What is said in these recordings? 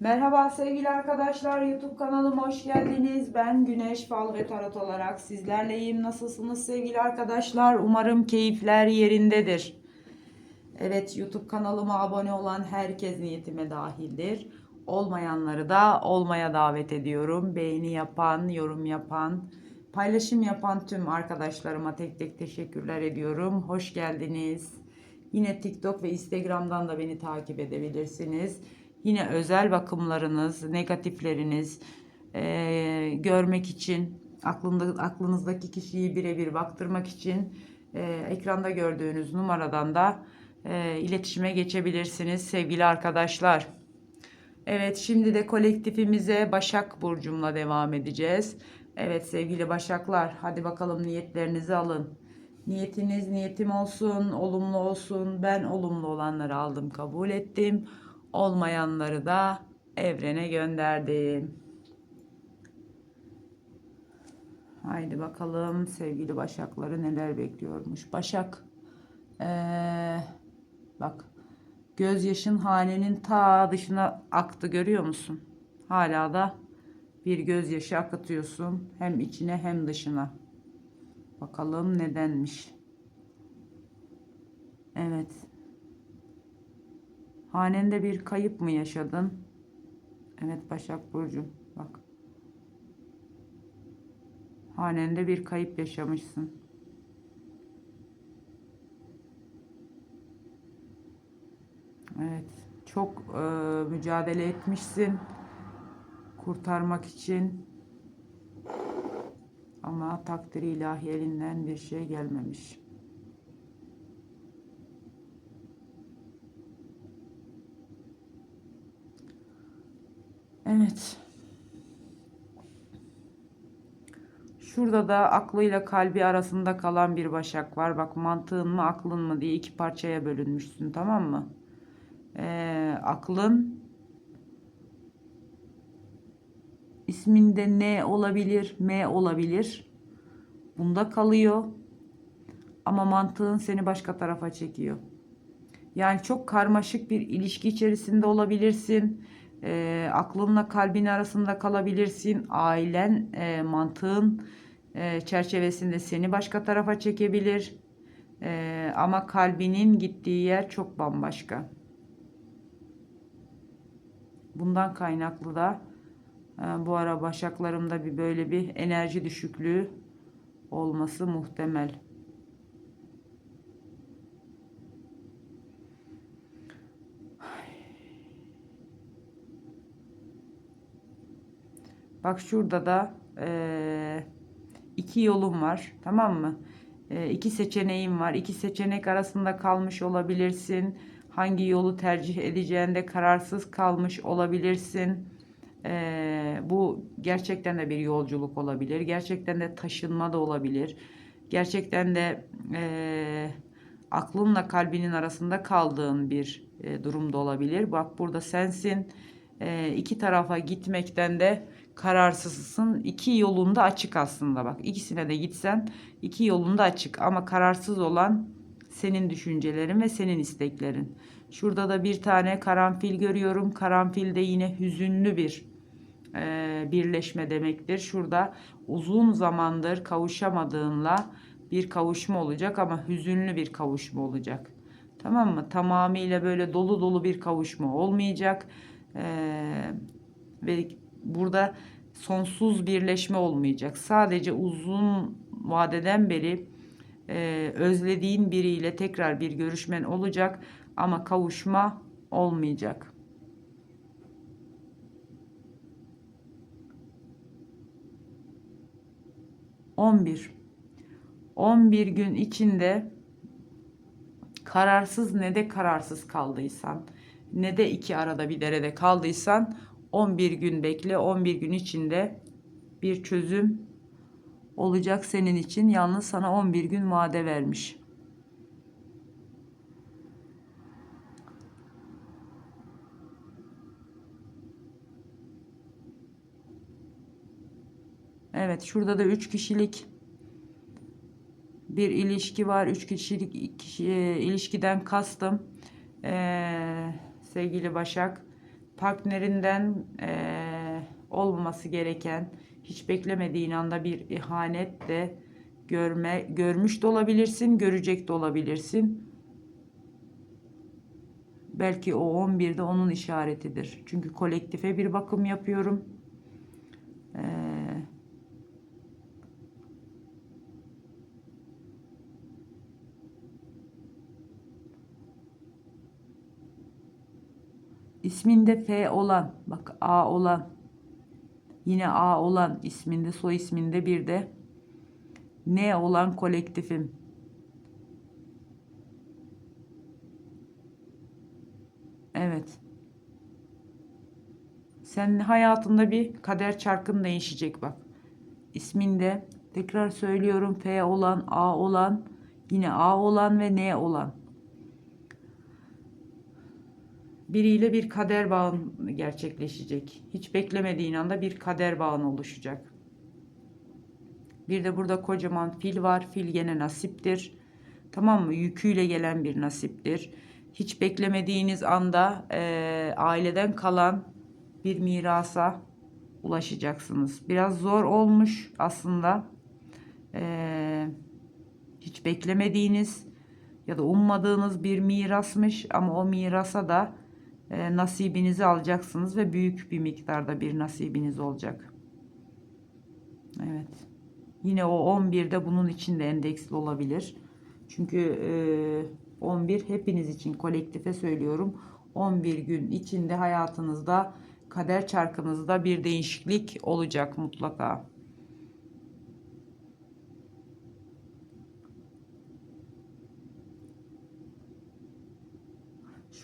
Merhaba sevgili arkadaşlar YouTube kanalıma hoş geldiniz. Ben Güneş Fal ve Tarot olarak sizlerleyim. Nasılsınız sevgili arkadaşlar? Umarım keyifler yerindedir. Evet YouTube kanalıma abone olan herkes niyetime dahildir. Olmayanları da olmaya davet ediyorum. Beğeni yapan, yorum yapan, paylaşım yapan tüm arkadaşlarıma tek tek teşekkürler ediyorum. Hoş geldiniz. Yine TikTok ve Instagram'dan da beni takip edebilirsiniz. Yine özel bakımlarınız, negatifleriniz eee, görmek için, aklında, aklınızdaki kişiyi birebir baktırmak için eee, ekranda gördüğünüz numaradan da eee, iletişime geçebilirsiniz sevgili arkadaşlar. Evet şimdi de kolektifimize Başak Burcum'la devam edeceğiz. Evet sevgili Başaklar hadi bakalım niyetlerinizi alın. Niyetiniz niyetim olsun, olumlu olsun. Ben olumlu olanları aldım, kabul ettim. Olmayanları da evrene gönderdim. Haydi bakalım sevgili Başakları neler bekliyormuş. Başak, ee, bak gözyaşın hanenin ta dışına aktı görüyor musun? Hala da bir gözyaşı akıtıyorsun hem içine hem dışına. Bakalım nedenmiş. Evet. Hanende bir kayıp mı yaşadın? Evet Başak Burcu. Bak. Hanende bir kayıp yaşamışsın. Evet. Çok e, mücadele etmişsin. Kurtarmak için. Ama takdiri ilahi elinden bir şey gelmemiş. Evet. Şurada da aklıyla kalbi arasında kalan bir başak var. Bak mantığın mı aklın mı diye iki parçaya bölünmüşsün tamam mı? Ee, aklın isminde ne olabilir, M olabilir. Bunda kalıyor. Ama mantığın seni başka tarafa çekiyor. Yani çok karmaşık bir ilişki içerisinde olabilirsin. E, aklınla kalbin arasında kalabilirsin. Ailen, e, mantığın e, çerçevesinde seni başka tarafa çekebilir. E, ama kalbinin gittiği yer çok bambaşka. Bundan kaynaklı da e, bu ara başaklarımda bir böyle bir enerji düşüklüğü olması muhtemel. Bak şurada da eee, iki yolum var. Tamam mı? Eee, iki seçeneğim var. İki seçenek arasında kalmış olabilirsin. Hangi yolu tercih edeceğinde kararsız kalmış olabilirsin. Eee, bu gerçekten de bir yolculuk olabilir. Gerçekten de taşınma da olabilir. Gerçekten de eee, aklınla kalbinin arasında kaldığın bir e, durum da olabilir. Bak burada sensin. E, iki tarafa gitmekten de kararsızsın. İki yolunda açık aslında bak. İkisine de gitsen iki yolunda açık ama kararsız olan senin düşüncelerin ve senin isteklerin. Şurada da bir tane karanfil görüyorum. Karanfil de yine hüzünlü bir e, birleşme demektir. Şurada uzun zamandır kavuşamadığınla bir kavuşma olacak ama hüzünlü bir kavuşma olacak. Tamam mı? Tamamıyla böyle dolu dolu bir kavuşma olmayacak. Ee, ve burada sonsuz birleşme olmayacak. Sadece uzun vadeden beri e, özlediğin biriyle tekrar bir görüşmen olacak ama kavuşma olmayacak. On bir. 11 gün içinde kararsız ne de kararsız kaldıysan ne de iki arada bir derede kaldıysan 11 gün bekle 11 gün içinde bir çözüm olacak senin için yalnız sana 11 gün vade vermiş. Evet şurada da 3 kişilik bir ilişki var. Üç kişilik kişi, e, ilişkiden kastım. Ee, sevgili Başak. Partnerinden eee, olmaması gereken hiç beklemediğin anda bir ihanet de görme görmüş de olabilirsin, görecek de olabilirsin. Belki o 11'de onun işaretidir. Çünkü kolektife bir bakım yapıyorum. İsminde F olan, bak A olan, yine A olan isminde, soy isminde bir de N olan kolektifim. Evet. Senin hayatında bir kader çarkın değişecek bak. İsminde tekrar söylüyorum F olan, A olan, yine A olan ve N olan. Biriyle bir kader bağın gerçekleşecek. Hiç beklemediğin anda bir kader bağın oluşacak. Bir de burada kocaman fil var. Fil gene nasiptir. Tamam mı? Yüküyle gelen bir nasiptir. Hiç beklemediğiniz anda e, aileden kalan bir mirasa ulaşacaksınız. Biraz zor olmuş aslında. E, hiç beklemediğiniz ya da ummadığınız bir mirasmış ama o mirasa da e, nasibinizi alacaksınız ve büyük bir miktarda bir nasibiniz olacak. Evet. Yine o 11'de bunun içinde endeksli olabilir. Çünkü e, 11 hepiniz için kolektife söylüyorum. 11 gün içinde hayatınızda kader çarkınızda bir değişiklik olacak mutlaka.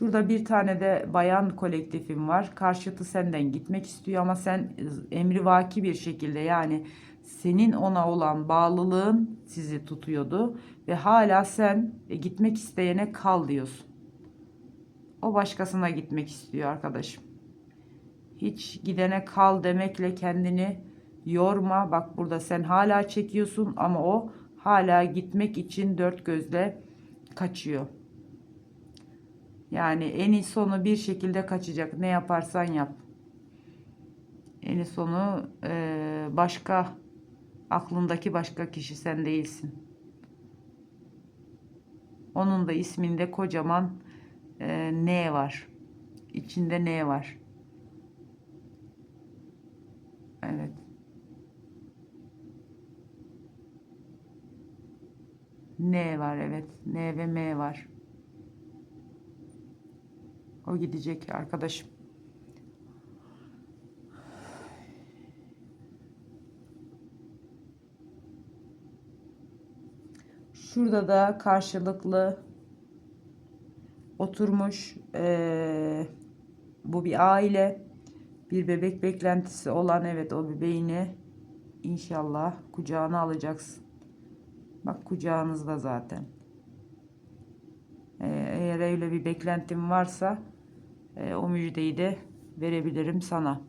Şurada bir tane de bayan kolektifim var. Karşıtı senden gitmek istiyor ama sen emrivaki bir şekilde yani senin ona olan bağlılığın sizi tutuyordu ve hala sen e, gitmek isteyene kal diyorsun. O başkasına gitmek istiyor arkadaşım. Hiç gidene kal demekle kendini yorma. Bak burada sen hala çekiyorsun ama o hala gitmek için dört gözle kaçıyor. Yani eni sonu bir şekilde kaçacak. Ne yaparsan yap. Eni sonu e, başka aklındaki başka kişi sen değilsin. Onun da isminde kocaman e, N var. İçinde N var. Evet. N var evet. N ve M var. O gidecek arkadaşım. Şurada da karşılıklı oturmuş ee, bu bir aile bir bebek beklentisi olan evet o bebeğini inşallah kucağına alacaksın. Bak kucağınızda zaten. Ee, eğer öyle bir beklentim varsa e, o müjdeyi de verebilirim sana.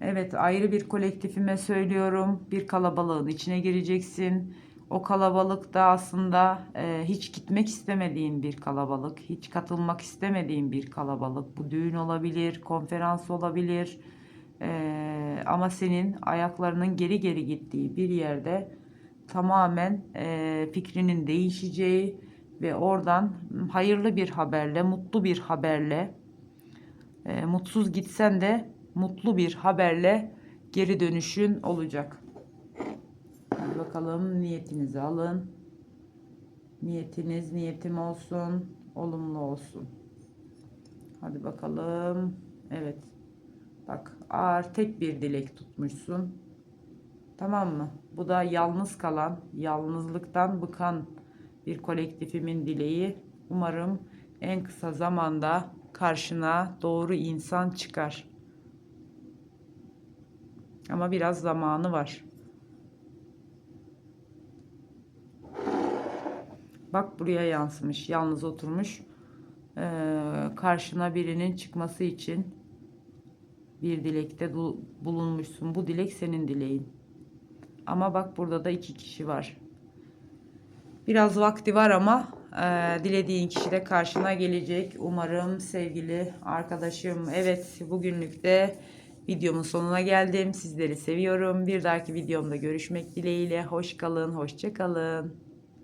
Evet ayrı bir kolektifime söylüyorum. Bir kalabalığın içine gireceksin. O kalabalık da aslında e, hiç gitmek istemediğin bir kalabalık. Hiç katılmak istemediğin bir kalabalık. Bu düğün olabilir, konferans olabilir. E, ama senin ayaklarının geri geri gittiği bir yerde tamamen e, fikrinin değişeceği ve oradan hayırlı bir haberle, mutlu bir haberle, e, mutsuz gitsen de mutlu bir haberle geri dönüşün olacak. Hadi bakalım niyetinizi alın. Niyetiniz niyetim olsun, olumlu olsun. Hadi bakalım. Evet. Bak ağır tek bir dilek tutmuşsun. Tamam mı? Bu da yalnız kalan, yalnızlıktan bıkan bir kolektifimin dileği. Umarım en kısa zamanda karşına doğru insan çıkar. Ama biraz zamanı var. Bak buraya yansımış. Yalnız oturmuş. Ee, karşına birinin çıkması için bir dilekte bulunmuşsun. Bu dilek senin dileğin. Ama bak burada da iki kişi var. Biraz vakti var ama e, dilediğin kişi de karşına gelecek. Umarım sevgili arkadaşım. Evet bugünlük de videomun sonuna geldim. Sizleri seviyorum. Bir dahaki videomda görüşmek dileğiyle. Hoş kalın, hoşça kalın.